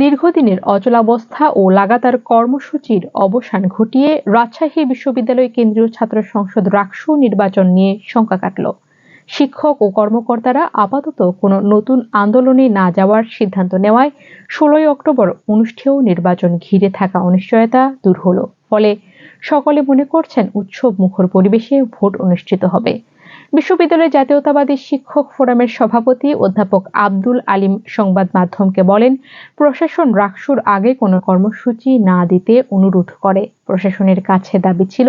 দীর্ঘদিনের অচলাবস্থা ও লাগাতার কর্মসূচির অবসান ঘটিয়ে রাজশাহী বিশ্ববিদ্যালয় কেন্দ্রীয় ছাত্র সংসদ রাকসু নির্বাচন নিয়ে শঙ্কা কাটল। শিক্ষক ও কর্মকর্তারা আপাতত কোনো নতুন আন্দোলনে না যাওয়ার সিদ্ধান্ত নেওয়ায় ষোলোই অক্টোবর অনুষ্ঠেয় নির্বাচন ঘিরে থাকা অনিশ্চয়তা দূর হলো। ফলে সকলে মনে করছেন উৎসব মুখর পরিবেশে ভোট অনুষ্ঠিত হবে। বিশ্ববিদ্যালয়ের জাতীয়তাবাদী শিক্ষক ফোরামের সভাপতি অধ্যাপক আব্দুল আলিম সংবাদ মাধ্যমকে বলেন, প্রশাসন রাকসুর আগে কোনো কর্মসূচি না দিতে অনুরোধ করে। প্রশাসনের কাছে দাবি ছিল,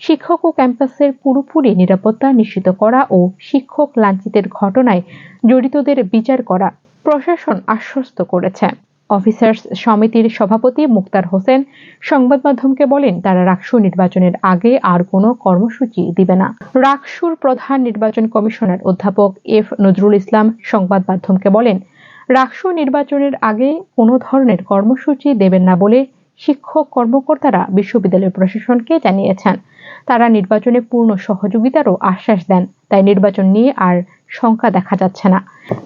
শিক্ষক ও ক্যাম্পাসের পুরোপুরি নিরাপত্তা নিশ্চিত করা ও শিক্ষক লাঞ্ছিতের ঘটনায় জড়িতদের বিচার করা প্রশাসন আশ্বস্ত করেছে। অফিসার্স সমিতির সভাপতি মুক্তার হোসেন সংবাদ মাধ্যমকে বলেন, তারা রাকসু নির্বাচনের আগে আর কোনো কর্মসূচি দিবে না। রাকসুর প্রধান নির্বাচন কমিশনার অধ্যাপক এফ নজরুল ইসলাম সংবাদ মাধ্যমকে বলেন, রাকসু নির্বাচনের আগে কোনো ধরনের কর্মসূচি দেবেন না বলে শিক্ষক কর্মকর্তারা বিশ্ববিদ্যালয় প্রশাসনকে জানিয়েছেন। তারা নির্বাচনে পূর্ণ সহযোগিতারও আশ্বাস দেন। তাই নির্বাচন নিয়ে আর শঙ্কা দেখা যাচ্ছে না।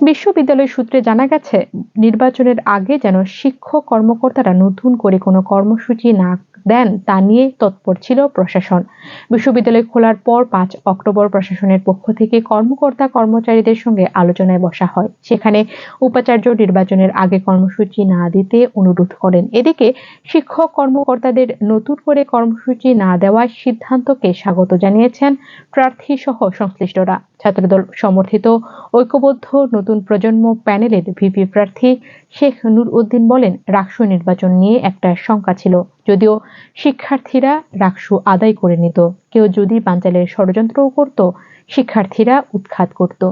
বিশ্ববিদ্যালয় সূত্রে জানা গেছে, নির্বাচনের আগে যেন শিক্ষক কর্মকর্তারা নতুন করে কোনো কর্মসূচি না দেন তা নিয়ে তৎপর ছিল প্রশাসন। বিশ্ববিদ্যালয় খোলার পর পাঁচ অক্টোবর প্রশাসনের পক্ষ থেকে কর্মকর্তা কর্মচারীদের সঙ্গে আলোচনায় বসা হয়। সেখানে উপাচার্য নির্বাচনের আগে কর্মসূচি না দিতে অনুরোধ করেন। এদিকে শিক্ষক কর্মকর্তাদের নতুন করে কর্মসূচি না দেওয়ার সিদ্ধান্তকে স্বাগত জানিয়েছেন প্রার্থী সহ সংশ্লিষ্টরা। ছাত্রদল সমর্থিত ঐক্যবদ্ধ নতুন প্রজন্ম প্যানেলের ভিপি প্রার্থী শেখ নূর উদ্দিন বলেন রাকসু নির্বাচন নিয়ে একটা শঙ্কা ছিল। যদিও শিক্ষার্থীরা রাকসু আদায় করে নিত। কেউ যদি বাঞ্চালের ষড়যন্ত্রও করত শিক্ষার্থীরা উৎখাত করত।